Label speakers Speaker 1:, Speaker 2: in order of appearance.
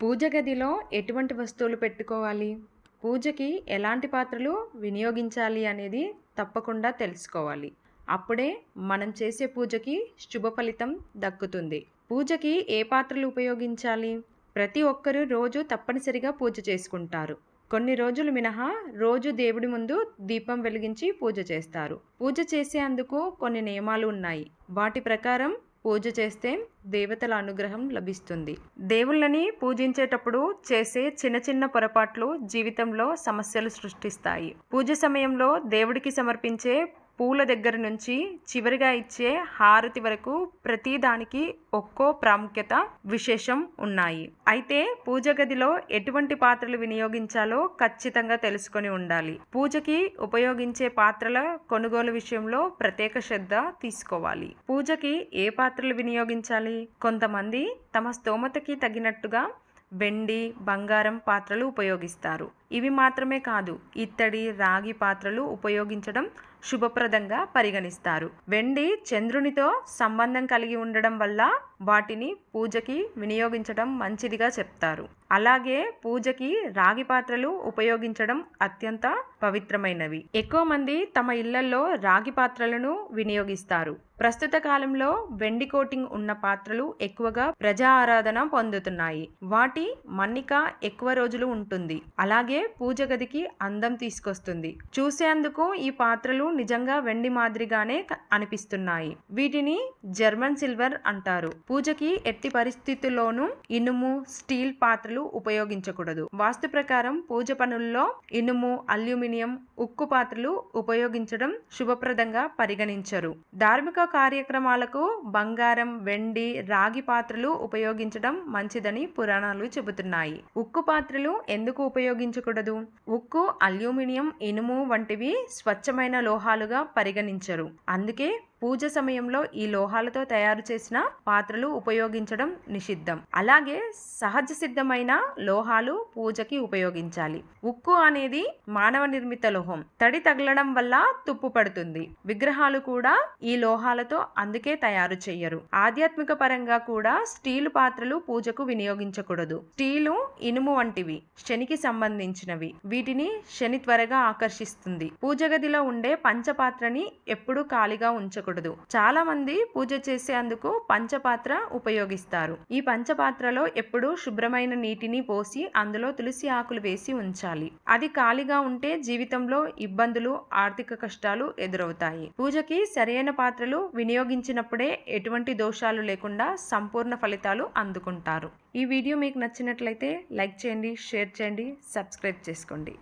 Speaker 1: పూజ గదిలో ఎటువంటి వస్తువులు పెట్టుకోవాలి? పూజకి ఎలాంటి పాత్రలు వినియోగించాలి అనేది తప్పకుండా తెలుసుకోవాలి. అప్పుడే మనం చేసే పూజకి శుభ ఫలితం దక్కుతుంది. పూజకి ఏ పాత్రలు ఉపయోగించాలి? ప్రతి ఒక్కరూ రోజు తప్పనిసరిగా పూజ చేసుకుంటారు. కొన్ని రోజులు మినహా రోజు దేవుడి ముందు దీపం వెలిగించి పూజ చేస్తారు. పూజ చేసేందుకు కొన్ని నియమాలు ఉన్నాయి. వాటి ప్రకారం పూజ చేస్తే దేవతల అనుగ్రహం లభిస్తుంది. దేవుళ్ళని పూజించేటప్పుడు చేసే చిన్న చిన్న పొరపాట్లు జీవితంలో సమస్యలు సృష్టిస్తాయి. పూజ సమయంలో దేవుడికి సమర్పించే పూల దగ్గర నుంచి చివరిగా ఇచ్చే హారతి వరకు ప్రతి దానికి ఒక్కో ప్రాముఖ్యత విశేషం ఉన్నాయి. అయితే పూజ గదిలో ఎటువంటి పాత్రలు వినియోగించాలో ఖచ్చితంగా తెలుసుకొని ఉండాలి. పూజకి ఉపయోగించే పాత్రల కొనుగోలు విషయంలో ప్రత్యేక శ్రద్ధ తీసుకోవాలి. పూజకి ఏ పాత్రలు వినియోగించాలి? కొంతమంది తమ స్తోమతకి తగినట్టుగా వెండి బంగారం పాత్రలు ఉపయోగిస్తారు. ఇవి మాత్రమే కాదు ఇత్తడి రాగి పాత్రలు ఉపయోగించడం శుభప్రదంగా పరిగణిస్తారు. వెండి చంద్రునితో సంబంధం కలిగి ఉండడం వల్ల వాటిని పూజకి వినియోగించడం మంచిదిగా చెప్తారు. అలాగే పూజకి రాగి పాత్రలు ఉపయోగించడం అత్యంత పవిత్రమైనవి. ఎక్కువ మంది తమ ఇళ్ళలో రాగి పాత్రలను వినియోగిస్తారు. ప్రస్తుత కాలంలో వెండి కోటింగ్ ఉన్న పాత్రలు ఎక్కువగా ప్రజా ఆరాధన పొందుతున్నాయి. వాటి మన్నిక ఎక్కువ రోజులు ఉంటుంది. అలాగే పూజ గదికి అందం తీసుకొస్తుంది. చూసేందుకు ఈ పాత్రలు నిజంగా వెండి మాదిరిగానే అనిపిస్తున్నాయి. వీటిని జర్మన్ సిల్వర్ అంటారు. పూజకి ఎట్టి పరిస్థితుల్లోనూ ఇనుము స్టీల్ పాత్రలు ఉపయోగించకూడదు. వాస్తు ప్రకారం పూజ పనుల్లో ఇనుము అల్యూమినియం ఉక్కు పాత్రలు ఉపయోగించడం శుభప్రదంగా పరిగణించరు. ధార్మిక కార్యక్రమాలకు బంగారం వెండి రాగి పాత్రలు ఉపయోగించడం మంచిదని పురాణాలు చెబుతున్నాయి. ఉక్కు పాత్రలు ఎందుకు ఉపయోగించకూడదు? ఉక్కు అల్యూమినియం ఇనుము వంటివి స్వచ్ఛమైన లోహాలుగా పరిగణించరు. అందుకే పూజ సమయంలో ఈ లోహాలతో తయారు చేసిన పాత్రలు ఉపయోగించడం నిషిద్ధం. అలాగే సహజ సిద్ధమైన లోహాలు పూజకి ఉపయోగించాలి. ఉక్కు అనేది మానవ నిర్మిత లోహం. తడి తగలడం వల్ల తుప్పు పడుతుంది. విగ్రహాలు కూడా ఈ లోహాలతో అందుకే తయారు చేయరు ఆధ్యాత్మిక పరంగా కూడా స్టీలు పాత్రలు పూజకు వినియోగించకూడదు. స్టీలు ఇనుము వంటివి శనికి సంబంధించినవి. వీటిని శని త్వరగా ఆకర్షిస్తుంది. పూజ గదిలో ఉండే పంచపాత్రని ఎప్పుడూ ఖాళీగా ఉంచకూడదు. చేయకూడదు. చాలా మంది పూజ చేసేందుకు పంచపాత్ర ఉపయోగిస్తారు. ఈ పంచపాత్రలో ఎప్పుడూ శుభ్రమైన నీటిని పోసి అందులో తులసి ఆకులు వేసి ఉంచాలి. అది ఖాళీగా ఉంటే జీవితంలో ఇబ్బందులు ఆర్థిక కష్టాలు ఎదురవుతాయి. పూజకి సరైన పాత్రలు వినియోగించినప్పుడే ఎటువంటి దోషాలు లేకుండా సంపూర్ణ ఫలితాలు అందుకుంటారు. ఈ వీడియో మీకు నచ్చినట్లయితే లైక్ చేయండి షేర్ చేయండి సబ్స్క్రైబ్ చేసుకోండి.